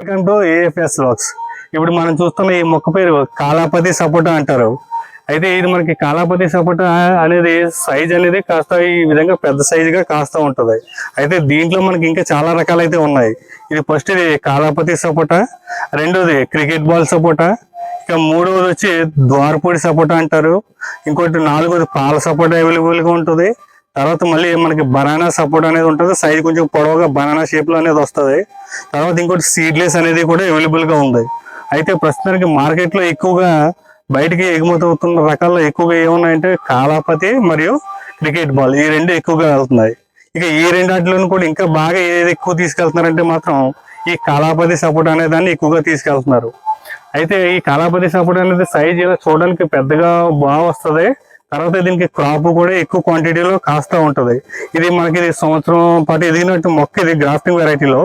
Welcome to AFS lakhs ఇప్పుడు మనం చూస్తున్న ఈ మొక్క పేరు కాలాపతి సపోటా అంటారు. అయితే ఇది మనకి కాలాపతి సపోటా అనేది సైజ్ అనేది కాస్త ఈ విధంగా పెద్ద సైజుగా కాస్త ఉంటుంది. అయితే దీంట్లో మనకి ఇంకా చాలా రకాలైతే ఉన్నాయి. ఇది ఫస్ట్ ఇది కాలాపతి సపోటా రెండోది క్రికెట్ బాల్ సపోటా ఇక మూడవది వచ్చి ద్వారపూడి సపోటా అంటారు. ఇంకోటి నాలుగోది పాల సపోటా అవైలబుల్గా ఉంటుంది. తర్వాత మళ్ళీ మనకి బనానా సపోర్ట్ అనేది ఉంటుంది. సైజ్ కొంచెం పొడవుగా బనానా షేప్లో అనేది వస్తుంది. తర్వాత ఇంకోటి సీడ్లెస్ అనేది కూడా అవైలబుల్గా ఉంది. అయితే ప్రస్తుతానికి మార్కెట్లో ఎక్కువగా బయటికి ఎగుమతి అవుతున్న రకాల్లో ఎక్కువగా ఏమున్నాయంటే కాలాపతి మరియు క్రికెట్ బాల్. ఈ రెండు ఎక్కువగా వెళ్తున్నాయి. ఇక ఈ రెండాటిలోనూ కూడా ఇంకా బాగా ఏది ఎక్కువ తీసుకెళ్తున్నారంటే మాత్రం ఈ కాలాపతి సపోర్ట్ అనే దాన్ని ఎక్కువగా తీసుకెళ్తున్నారు. అయితే ఈ కాలాపతి సపోర్ట్ అనేది సైజ్ ఇలా చూడడానికి పెద్దగా బాగా వస్తుంది. తర్వాత దీనికి క్రాప్ కూడా ఎక్కువ క్వాంటిటీలో కాస్తూ ఉంటుంది. ఇది మనకి ఇది సంవత్సరం పాటు ఎదిగినట్టు మొక్క ఇది గ్రాఫ్టింగ్ వెరైటీలో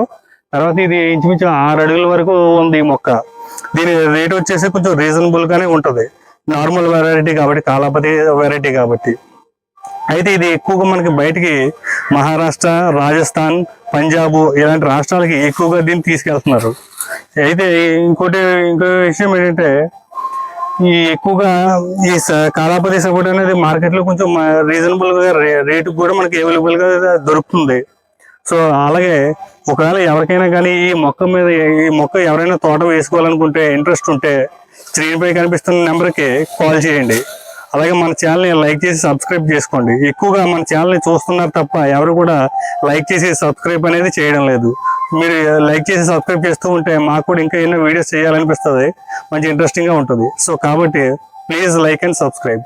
తర్వాత ఇది ఇంచుమించు ఆరు అడుగుల వరకు ఉంది ఈ మొక్క. దీని రేట్ వచ్చేసి కొంచెం రీజనబుల్గానే ఉంటుంది. నార్మల్ వెరైటీ కాబట్టి కాలాపతి వెరైటీ కాబట్టి. అయితే ఇది ఎక్కువగా మనకి బయటికి మహారాష్ట్ర రాజస్థాన్ పంజాబ్ ఇలాంటి రాష్ట్రాలకి ఎక్కువగా దీన్ని తీసుకెళ్తున్నారు. అయితే ఇంకోటి ఇంకో విషయం ఏంటంటే ఈ ఎక్కువగా ఈ స- కాలాపతి సపోర్ట్ అనేది మార్కెట్లో కొంచెం రీజనబుల్గా రేటు కూడా మనకి అవైలబుల్గా దొరుకుతుంది. సో అలాగే ఒకవేళ ఎవరికైనా కానీ ఈ మొక్క మీద ఈ మొక్క ఎవరైనా తోట వేసుకోవాలనుకుంటే ఇంట్రెస్ట్ ఉంటే స్క్రీన్ పై కనిపిస్తున్న నెంబర్కి కాల్ చేయండి. అలాగే మన ఛానల్ని లైక్ చేసి సబ్స్క్రైబ్ చేసుకోండి. ఎక్కువగా మన ఛానల్ని చూస్తున్నారు తప్ప ఎవరు కూడా లైక్ చేసి సబ్స్క్రైబ్ అనేది చేయడం లేదు. మీరు లైక్ చేసి సబ్స్క్రైబ్ చేస్తూ ఉంటే మాకు కూడా ఇంకా ఎన్నో వీడియోస్ చేయాలనిపిస్తుంది మంచి ఇంట్రెస్టింగ్గా ఉంటుంది. సో కాబట్టి ప్లీజ్ లైక్ అండ్ సబ్స్క్రైబ్.